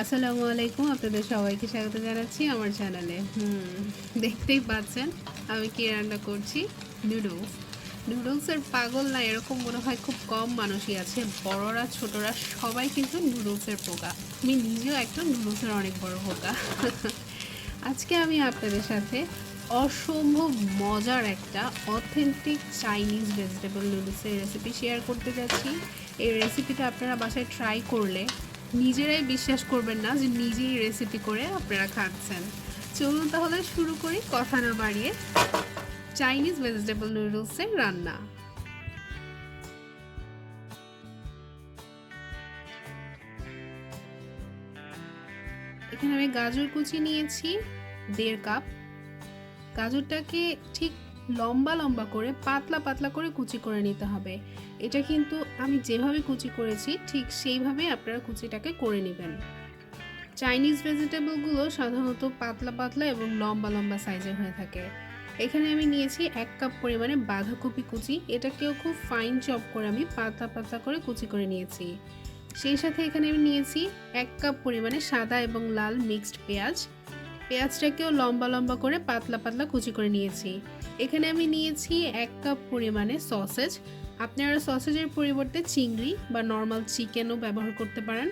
আসসালামু আলাইকুম, আপনাদের সবাইকে স্বাগত জানাচ্ছি আমার চ্যানেলে হুম, দেখতেই পাচ্ছেন আমি কি রান্না করছি? নুডলস নুডলসের পাগল না, এরকম মনে হয় খুব কম মানুষই আছে, বড়রা, ছোটরা সবাই কিন্তু নুডলসের পোকা। আমি নিজেও একটা নুডলসের অনেক বড় পোকা। আজকে আমি আপনাদের সাথে অসম্ভব মজার একটা অথেন্টিক চাইনিজ ভেজিটেবল নুডলসের রেসিপি শেয়ার করতে যাচ্ছি। এই রেসিপিটা আপনারা বাসায় ট্রাই করলে নিজেরাই বিশ্বাস করবেন না যে নিজেই রেসিপি করে আপনারা খাচ্ছেন। চলুন তাহলে শুরু করি কথা না বাড়িয়ে চাইনিজ ভেজিটেবল নুডলসের রান্না। এখানে আমি গাজর কুচি নিয়েছি, দেড় কাপ। গাজরটাকে ঠিক লম্বা লম্বা করে, পাতলা পাতলা করে কুচি করে নিতে হবে। এটা কিন্তু আমি যেভাবে কুচি করেছি, ঠিক সেইভাবে আপনারা কুচিটাকে করে নেবেন। চাইনিজ ভেজিটেবলগুলো সাধারণত পাতলা পাতলা এবং লম্বা লম্বা সাইজের হয়ে থাকে। এখানে আমি নিয়েছি এক কাপ পরিমাণে বাঁধাকপি কুচি। এটাকেও খুব ফাইন চপ করে আমি পাতলা পাতলা করে কুচি করে নিয়েছি। সেই সাথে এখানে আমি নিয়েছি এক কাপ পরিমাণে সাদা এবং লাল মিক্সড পেঁয়াজ। পেঁয়াজটাকেও লম্বা লম্বা করে পাতলা পাতলা কুচি করে নিয়েছি। এখানে আমি নিয়েছি এক কাপ পরিমাণে সসেজ আপনারা সসেজের পরিবর্তে চিংড়ি বা নর্মাল চিকেনও ব্যবহার করতে পারেন।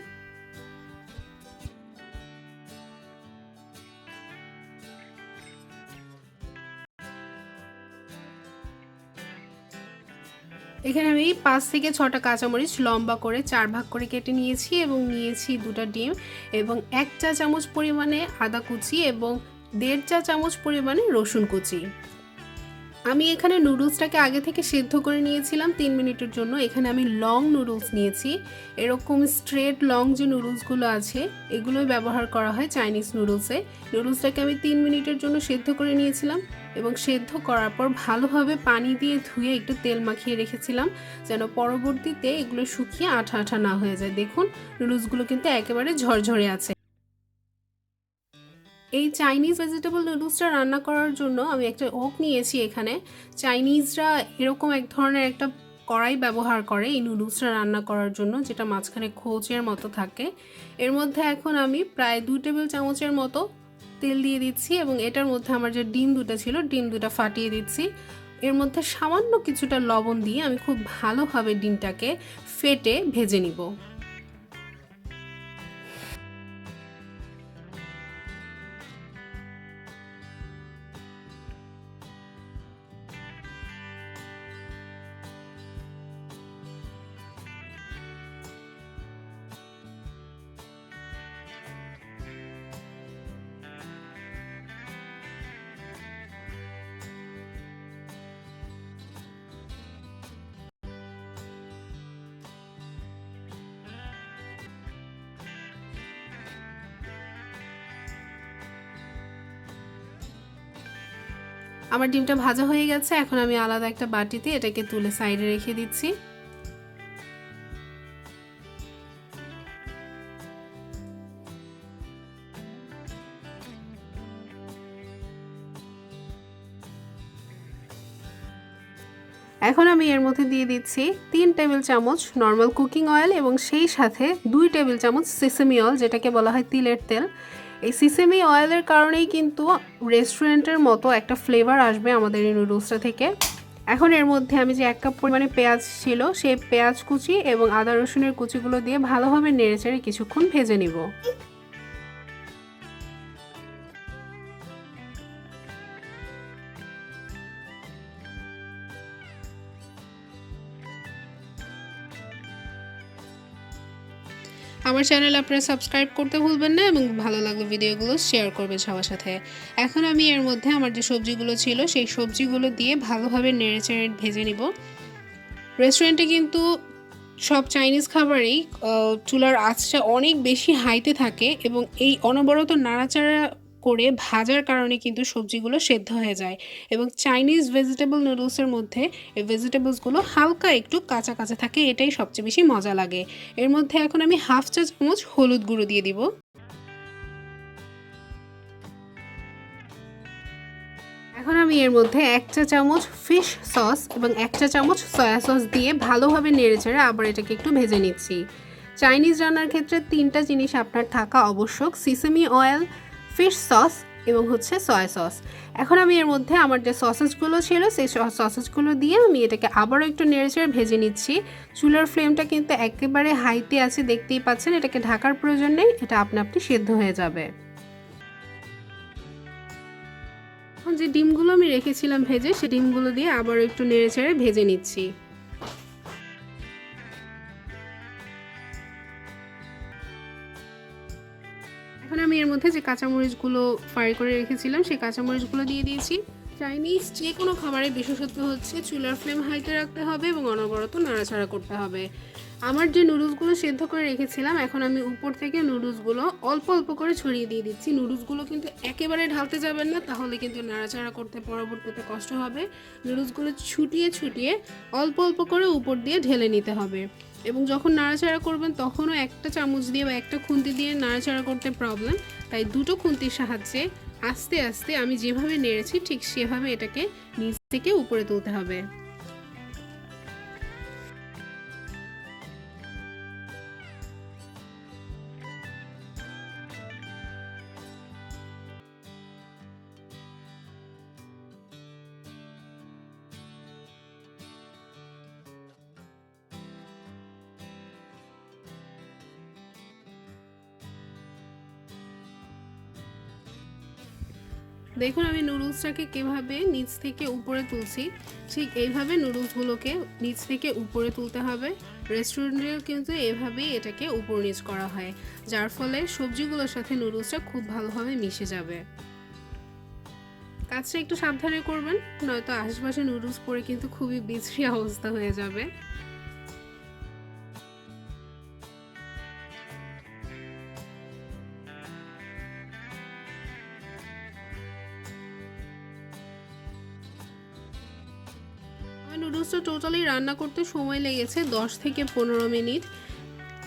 এখানে আমি পাঁচ থেকে ছটা কাঁচামরিচ লম্বা করে চার ভাগ করে কেটে নিয়েছি এবং নিয়েছি দুটো ডিম এবং এক চা চামচ পরিমাণে আদা কুচি এবং দেড় চা চামচ পরিমাণে রসুন কুচি। আমি এখানে নুডলসটাকে আগে থেকে সেদ্ধ করে নিয়েছিলাম তিন মিনিটের জন্য। এখানে আমি লং নুডলস নিয়েছি। এরকম স্ট্রেট লং যে নুডলসগুলো আছে, এগুলোই ব্যবহার করা হয় চাইনিজ নুডলসে। নুডলসটাকে আমি তিন মিনিটের জন্য সেদ্ধ করে নিয়েছিলাম এবং সেদ্ধ করার পর ভালোভাবে পানি দিয়ে ধুয়ে একটু তেল মাখিয়ে রেখেছিলাম যেন পরবর্তীতে এগুলো শুকিয়ে আঠা আঠা না হয়ে যায়। দেখুন, নুডলসগুলো কিন্তু একেবারে ঝরঝরে আছে। এই চাইনিজ ভেজিটেবল নুডলসটা রান্না করার জন্য আমি একটা ওক নিয়েছি এখানে। চাইনিজরা এরকম এক ধরনের একটা কড়াই ব্যবহার করে এই নুডলসটা রান্না করার জন্য, যেটা মাঝখানে খোঁচের মতো থাকে। এর মধ্যে এখন আমি প্রায় দু টেবিল চামচের মতো তেল দিয়ে দিচ্ছি এবং এটার মধ্যে আমার যে ডিম দুটো ছিল, ডিম দুটো ফাটিয়ে দিচ্ছি। এর মধ্যে সামান্য কিছুটা লবণ দিয়ে আমি খুব ভালোভাবে ডিমটাকে ফেটে ভেজে নিব। আমার ডিমটা ভাজা হয়ে গেছে, এখন আমি আলাদা একটা বাটিতে এটাকে তুলে সাইডে রেখে দিচ্ছি। এখন আমি এর মধ্যে দিয়ে দিচ্ছি তিন টেবিল চামচ নর্মাল কুকিং অয়েল এবং সেই সাথে দুই টেবিল চামচ সিসেমি অয়েল যেটাকে বলা হয় তিলের তেল। এই সিসেমি অয়েলের কারণেই কিন্তু রেস্টুরেন্টের মতো একটা ফ্লেভার আসবে আমাদের এই নুডলসটা থেকে। এখন এর মধ্যে আমি যে এক কাপ পরিমাণে পেঁয়াজ ছিল, সেই পেঁয়াজ কুচি এবং আদা রসুনের কুচিগুলো দিয়ে ভালোভাবে নেড়েচেড়ে কিছুক্ষণ ভেজে নিব। আমার চ্যানেল আপনারা সাবস্ক্রাইব করতে ভুলবেন না এবং ভালো লাগলে ভিডিওগুলো শেয়ার করবে সবার সাথে। এখন আমি এর মধ্যে আমার যে সবজিগুলো ছিল, সেই সবজিগুলো দিয়ে ভালোভাবে নেড়ে চেড়ে ভেজে নিব। রেস্টুরেন্টে কিন্তু সব চাইনিজ খাবারেই চুলার আঁচটা অনেক বেশি হাইতে থাকে এবং এই অনবরত নাড়াচাড়া করে ভাজার কারণে কিন্তু সবজিগুলো সেদ্ধ হয়ে যায়। এবং চাইনিজ ভেজিটেবল নুডলসের মধ্যে এই ভেজিটেবলসগুলো হালকা একটু কাঁচা কাঁচা থাকে, এটাই সবচেয়ে বেশি মজা লাগে। এর মধ্যে এখন আমি হাফ চা চামচ হলুদ গুঁড়ো দিয়ে দিব। এখন আমি এর মধ্যে এক চা চামচ ফিশ সস এবং এক চা চামচ সয়া সস দিয়ে ভালোভাবে নেড়ে চেড়ে আবার এটাকে একটু ভেজে নিচ্ছি। চাইনিজ রান্নার ক্ষেত্রে তিনটা জিনিস আপনার থাকা আবশ্যক। সিসেমি অয়েল ফিশ সস এবং হচ্ছে সয়া সস। এখন আমি এর মধ্যে আমার যে সসেসগুলো ছিল, সেই সসেসগুলো দিয়ে আমি এটাকে আবারও একটু নেড়েচেড়ে ভেজে নিচ্ছি। চুলার ফ্লেমটা কিন্তু একেবারে হাইতে আছে, দেখতেই পাচ্ছেন। এটাকে ঢাকার প্রয়োজন নেই, এটা আপনা আপনি সেদ্ধ হয়ে যাবে। যে ডিমগুলো আমি রেখেছিলাম ভেজে সেই ডিমগুলো দিয়ে আবারও একটু নেড়েচেড়ে ভেজে নিচ্ছি। এর মধ্যে যে কাঁচামরিচগুলো ফ্রাই করে রেখেছিলাম, সেই কাঁচামরিচগুলো দিয়ে দিয়েছি। চাইনিজ যে কোনো খাবারের বিশেষত্ব হচ্ছে চুলার ফ্লেম হাইতে রাখতে হবে এবং অনবরত নাড়াচাড়া করতে হবে। আমার যে নুডলসগুলো সেদ্ধ করে রেখেছিলাম, এখন আমি উপর থেকে নুডলসগুলো অল্প অল্প করে ছড়িয়ে দিয়ে দিচ্ছি। নুডলসগুলো কিন্তু একেবারে ঢালতে যাবেন না, তাহলে কিন্তু নাড়াচাড়া করতে পরবর্তীতে কষ্ট হবে। নুডলসগুলো ছুটিয়ে ছুটিয়ে অল্প অল্প করে উপর দিয়ে ঢেলে নিতে হবে। এবং যখন নাড়াচাড়া করবেন, তখনও একটা চামচ দিয়ে বা একটা খুন্তি দিয়ে নাড়াচাড়া করতে প্রবলেম তাই দুটো খুন্তির সাহায্যে আস্তে আস্তে আমি যেভাবে নেড়েছি, ঠিক সেভাবে এটাকে নিচ থেকে উপরে তুলতে হবে। দেখুন, আমি নুডলসটাকে কীভাবে নিচ থেকে উপরে তুলছি, ঠিক এইভাবে নুডলসগুলোকে নিচ থেকে উপরে তুলতে হবে। রেস্টুরেন্টেও কিন্তু এভাবেই এটাকে উপর নিচ করা হয়, যার ফলে সবজিগুলোর সাথে নুডলসটা খুব ভালোভাবে মিশে যাবে। কাজটা একটু সাবধানে করবেন, নয়তো আশেপাশে নুডলস পরে কিন্তু খুবই বিশ্রী অবস্থা হয়ে যাবে। নুডলসটা টোটালি রান্না করতে সময় লেগেছে দশ থেকে পনেরো মিনিট।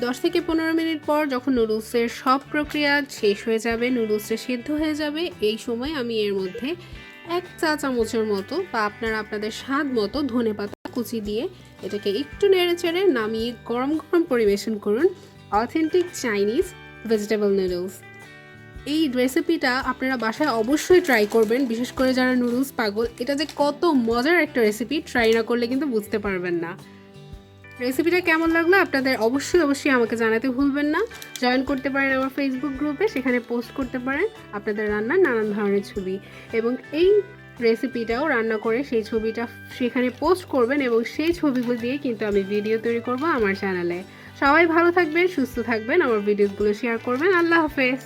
দশ থেকে পনেরো মিনিট পর যখন নুডলসের সব প্রক্রিয়া শেষ হয়ে যাবে, নুডলসটা সিদ্ধ হয়ে যাবে, এই সময় আমি এর মধ্যে এক চা চামচের মতো বা আপনারা আপনাদের স্বাদ মতো ধনে পাতা কুচি দিয়ে এটাকে একটু নেড়ে চেড়ে নামিয়ে গরম গরম পরিবেশন করুন। অথেন্টিক চাইনিজ ভেজিটেবল নুডলস এই রেসিপিটা আপনারা বাসায় অবশ্যই ট্রাই করবেন, বিশেষ করে যারা নুডলস পাগল। এটা যে কত মজার একটা রেসিপি ট্রাই না করলে কিন্তু বুঝতে পারবেন না। রেসিপিটা কেমন লাগল আপনাদের অবশ্যই অবশ্যই আমাকে জানাতে ভুলবেন না। জয়েন করতে পারেন আমার ফেসবুক গ্রুপে সেখানে পোস্ট করতে পারেন আপনাদের রান্নার নানান ধরনের ছবি। এবং এই রেসিপিটাও রান্না করে সেই ছবিটা সেখানে পোস্ট করবেন এবং সেই ছবিগুলো দিয়ে কিন্তু আমি ভিডিও তৈরি করব আমার চ্যানেলে সবাই ভালো থাকবেন, সুস্থ থাকবেন, আমার ভিডিওগুলো শেয়ার করবেন। আল্লাহ হাফেজ।